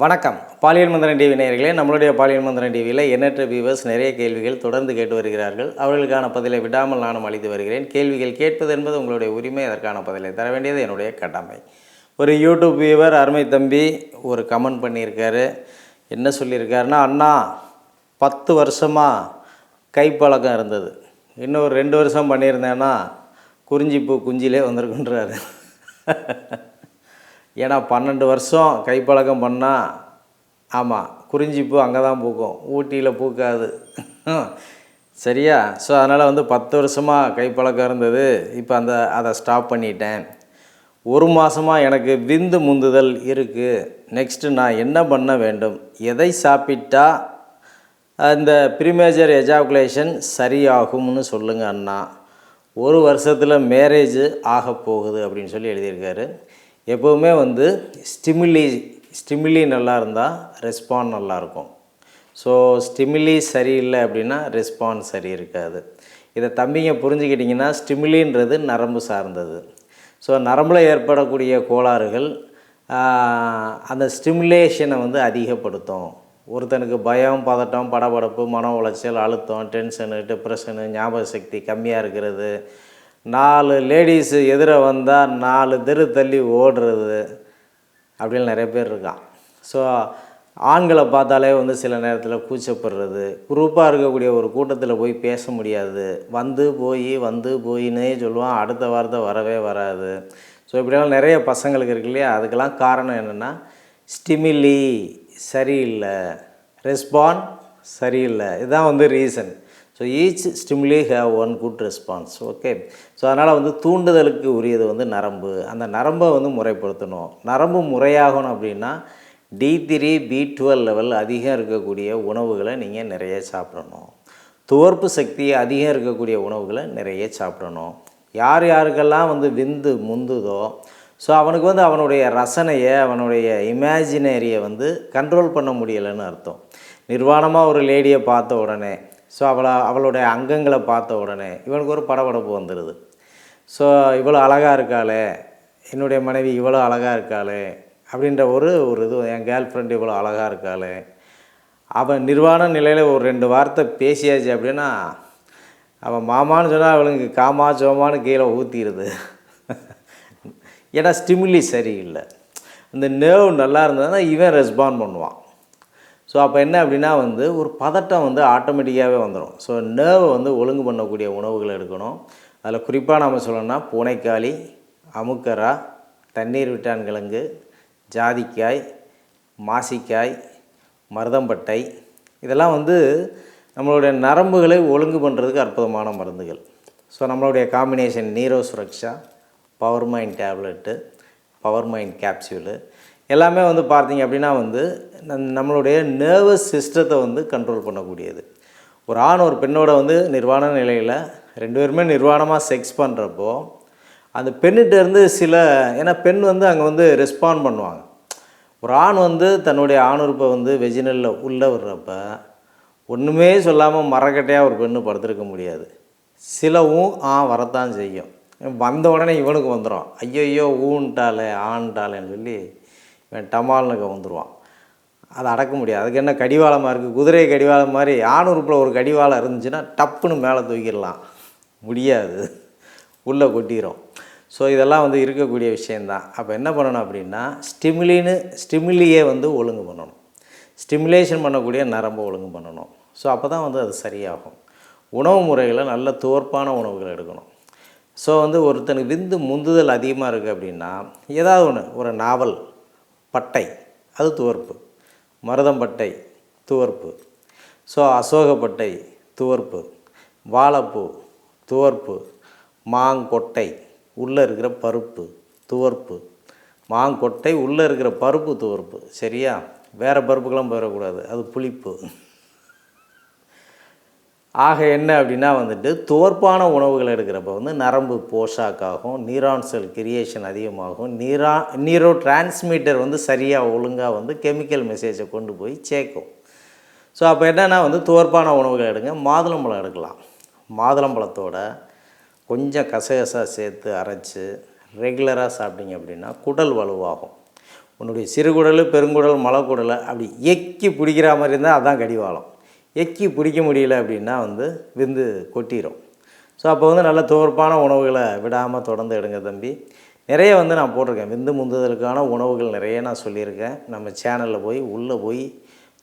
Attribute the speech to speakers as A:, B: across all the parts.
A: வணக்கம். பாலியல் மந்திரன் டிவி நேயர்களே நம்மளுடைய பாலியல் மந்திரன் டிவியில் எண்ணற்ற வியூவர்ஸ் நிறைய கேள்விகள் தொடர்ந்து கேட்டு வருகிறார்கள். அவர்களுக்கான பதிலை விடாமல் நானும் அளித்து வருகிறேன். கேள்விகள் கேட்பது என்பது உங்களுடைய உரிமை அதற்கான பதிலை தர வேண்டியது என்னுடைய கடமை. ஒரு யூடியூப் வியூவர் அருமை தம்பி ஒரு கமெண்ட் பண்ணியிருக்காரு. என்ன சொல்லியிருக்காருன்னா அண்ணா பத்து வருஷமாக கைப்பழக்கம் இருந்தது. இன்னும் ஒரு ரெண்டு வருஷம் பண்ணியிருந்தேன்னா குறிஞ்சிப்பூ குஞ்சிலே வந்திருக்குன்றாரு ஏன்னா பன்னெண்டு வருஷம் கைப்பழக்கம் பண்ணால் ஆமாம் குறிஞ்சிப்பூ அங்கே தான் பூக்கும். ஊட்டியில் பூக்காது. சரியா? ஸோ அதனால் வந்து பத்து வருஷமாக கைப்பழக்கம் இருந்தது. இப்போ அந்த அதை ஸ்டாப் பண்ணிட்டேன். ஒரு மாதமாக எனக்கு விந்து முந்துதல் இருக்குது நெக்ஸ்ட்டு நான் என்ன பண்ண வேண்டும்? எதை சாப்பிட்டா அந்த ப்ரீமேஜர் எஜாகுலேஷன் சரியாகும்னு சொல்லுங்கள் அண்ணா. ஒரு வருஷத்தில் மேரேஜ் ஆக போகுது அப்படின்னு சொல்லி எழுதியிருக்காரு. எப்போவுமே வந்து ஸ்டிமுலி ஸ்டிமுலி நல்லா இருந்தால் ரெஸ்பாண்ட் நல்லாயிருக்கும் ஸோ ஸ்டிமுலி சரியில்லை அப்படின்னா ரெஸ்பான்ஸ் சரி இருக்காது இதை தம்பிங்க புரிஞ்சுக்கிட்டிங்கன்னா ஸ்டிமுலின்றது நரம்பு சார்ந்தது. ஸோ நரம்பில் ஏற்படக்கூடிய கோளாறுகள் அந்த ஸ்டிமுலேஷனை வந்து அதிகப்படுத்தும். ஒருத்தனுக்கு பயம் பதட்டம் படபடப்பு மன உளைச்சல் அழுத்தம் டென்ஷனு டிப்ரெஷனு ஞாபக சக்தி கம்மியாக இருக்கிறது நாலு லேடிஸு எதிர வந்தால் நாலு தெரு தள்ளி ஓடுறது அப்படின்னு நிறைய பேர் இருக்கான் ஸோ ஆண்களை பார்த்தாலே வந்து சில நேரத்தில் கூச்சப்படுறது. குரூப்பாக இருக்கக்கூடிய ஒரு கூட்டத்தில் போய் பேச முடியாது. வந்து போய் வந்து போயின்னே சொல்லுவான். அடுத்த வாரத்தை வரவே வராது. ஸோ இப்படியெல்லாம் நிறைய பசங்களுக்கு இருக்கு இல்லையா? அதுக்கெல்லாம் காரணம் என்னென்னா ஸ்டிமிலி சரியில்லை. ரெஸ்பாண்ட் சரியில்லை. இதுதான் வந்து reason so each stimuli have one good response okay so அதனால் வந்து தூண்டுதலுக்கு உரியது வந்து நரம்பு. அந்த நரம்பை வந்து முறைப்படுத்தணும். நரம்பு முறையாகணும் அப்படின்னா D three B twelve level அதிகம் இருக்கக்கூடிய உணவுகளை நீங்கள் நிறைய சாப்பிடணும். துவர்ப்பு சக்தி அதிகம் இருக்கக்கூடிய உணவுகளை நிறைய சாப்பிடணும். யார் யாருக்கெல்லாம் வந்து விந்து முந்துதோ ஸோ அவனுக்கு வந்து அவனுடைய ரசனையை அவனுடைய இமேஜினரியை வந்து கண்ட்ரோல் பண்ண முடியலைன்னு அர்த்தம். நிர்வாணமாக ஒரு லேடியை பார்த்த உடனே ஸோ அவளை அவளுடைய அங்கங்களை பார்த்த உடனே இவனுக்கு ஒரு படபடப்பு வந்துடுது. ஸோ இவ்வளோ அழகாக இருக்காளே என்னுடைய மனைவி இவ்வளோ அழகாக இருக்காளே அப்படின்ற ஒரு ஒரு இது என் கேர்ள் ஃப்ரெண்டு இவ்வளோ அழகாக இருக்காளே. அவன் நிர்வாண நிலையில் ஒரு ரெண்டு வார்த்தை பேசியாச்சு அப்படின்னா அவன் மாமான்னு சொன்னால் அவளுக்கு காமா சோமான்னு கீழே ஊற்றிடுது ஏன்னா ஸ்டிமுலி சரியில்லை. இந்த நேர்வ் நல்லா இருந்ததுன்னா இவன் ரெஸ்பாண்ட் பண்ணுவான். ஸோ அப்போ என்ன அப்படின்னா வந்து ஒரு பதட்டம் வந்து ஆட்டோமேட்டிக்காகவே வந்துடும் ஸோ நேர்வை வந்து ஒழுங்கு பண்ணக்கூடிய உணவுகளை எடுக்கணும். அதில் குறிப்பாக நம்ம சொல்லணும்னா பூனைக்காளி அமுக்கரா தண்ணீர் விட்டான் கிழங்கு ஜாதிக்காய் மாசிக்காய் மருதம்பட்டை. இதெல்லாம் வந்து நம்மளுடைய நரம்புகளை ஒழுங்கு பண்ணுறதுக்கு அற்புதமான மருந்துகள். ஸோ நம்மளுடைய combination Neuro Suraksha power mind tablet power mind capsule எல்லாமே வந்து பார்த்திங்க அப்படின்னா வந்து நம்- நம்மளுடைய நர்வஸ் சிஸ்டத்தை வந்து கண்ட்ரோல் பண்ணக்கூடியது. ஒரு ஆண் ஒரு பெண்ணோட வந்து நிர்வாண நிலையில் ரெண்டு பேருமே நிர்வாணமாக செக்ஸ் பண்ணுறப்போ அந்த பெண்ணிட்டேருந்து சில ஏன்னா பெண் வந்து அங்கே வந்து ரெஸ்பாண்ட் பண்ணுவாங்க. ஒரு ஆண் வந்து தன்னுடைய ஆணுறுப்பை வந்து வெஜினலில் உள்ளே விடுறப்ப ஒன்றுமே சொல்லாமல் மரக்கட்டையாக ஒரு பெண்ணு படுத்திருக்க முடியாது. சிலவும் ஆ வரத்தான் செய்யும். வந்த உடனே இவனுக்கு வந்துடும் ஐயோ ஊன்ட்டாலே ஆன்ட்டாலேன்னு சொல்லி இவன் டமால்னுக்கு வந்துடுவான் அதை அடக்க முடியாது. அதுக்கு என்ன கடிவாளமாக இருக்குது குதிரை கடிவாளம் மாதிரி ஆணுறுப்பில் ஒரு கடிவாளம் இருந்துச்சுன்னா டப்புன்னு மேலே தூக்கிடலாம். முடியாது. உள்ளே கொட்டிடும் ஸோ இதெல்லாம் வந்து இருக்கக்கூடிய விஷயந்தான் அப்போ என்ன பண்ணணும் அப்படின்னா ஸ்டிமிலின்னு ஸ்டிமிலியே வந்து ஒழுங்கு பண்ணணும். ஸ்டிமுலேஷன் பண்ணக்கூடிய நரம்பை ஒழுங்கு பண்ணணும். ஸோ அப்போ தான் வந்து அது சரியாகும். உணவு முறைகளை நல்ல தோற்பான உணவுகள் எடுக்கணும். ஸோ வந்து ஒருத்தனுக்கு விந்து முந்துதல் அதிகமாக இருக்குது அப்படின்னா ஏதாவது ஒன்று ஒரு நாவல் பட்டை அது துவர்ப்பு. மருதம்பட்டை துவர்ப்பு. ஸோ அசோகப்பட்டை துவர்ப்பு. வாழைப்பூ துவர்ப்பு. மாங்கொட்டை உள்ளே இருக்கிற பருப்பு துவர்ப்பு. மாங்கொட்டை உள்ளே இருக்கிற பருப்பு துவர்ப்பு. சரியா? வேறு பருப்புக்கெல்லாம் போயிடக்கூடாது அது புளிப்பு. ஆக என்ன அப்படின்னா வந்துட்டு துவர்ப்பான உணவுகள் எடுக்கிறப்ப வந்து நரம்பு போஷாக்காகும் நீரான் செல் கிரியேஷன் அதிகமாகும் நீரா நீரோ டிரான்ஸ்மீட்டர் வந்து சரியாக ஒழுங்காக வந்து கெமிக்கல் மெசேஜை கொண்டு போய் சேர்க்கும். ஸோ அப்போ என்னென்னா வந்து துவர்ப்பான உணவுகள் எடுங்க. மாதுளம்பழம் எடுக்கலாம். மாதுளம்பழத்தோட கொஞ்சம் கசகசா சேர்த்து அரைச்சி ரெகுலராக சாப்பிட்டீங்க அப்படின்னா குடல் வலுவாகும். உன்னுடைய சிறுகுடல் பெருங்குடல் மலக்குடலை அப்படி எக்கி பிடிக்கிற மாதிரி இருந்தால் அதான் கடிவாளம். எக்கி பிடிக்க முடியல அப்படின்னா வந்து விந்து கொட்டிடும் ஸோ அப்போ வந்து நல்ல துவர்ப்பான உணவுகளை விடாமல் தொடர்ந்து எடுங்க தம்பி. நிறைய வந்து நான் போட்டிருக்கேன். விந்து முந்துதலுக்கான உணவுகள் நிறைய நான் சொல்லியிருக்கேன். நம்ம சேனலில் போய் உள்ளே போய்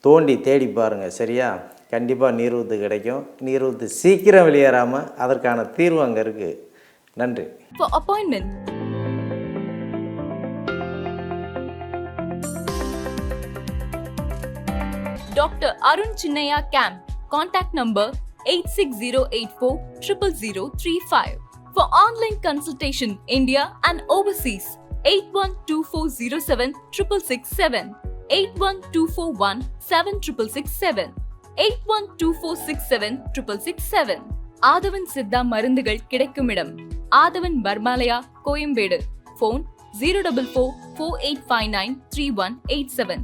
A: தோண்டி தேடி பாருங்கள் சரியா? கண்டிப்பாக நீரூத்து கிடைக்கும். நீர்வூத்து சீக்கிரம் வெளியேறாமல் அதற்கான தீர்வு அங்கே இருக்குது நன்றி.
B: Appointment Dr. Arun Chinnaya Camp. Contact number 86084 00035. For online consultation, India and overseas, 812407 667, 81241 7667, 812467 667. Aadhavan Siddha மருந்துகள் கிடைக்கும் இடம் Aadhavan Pharmalaya Koyambedu phone zero double four four eight five nine three one eight seven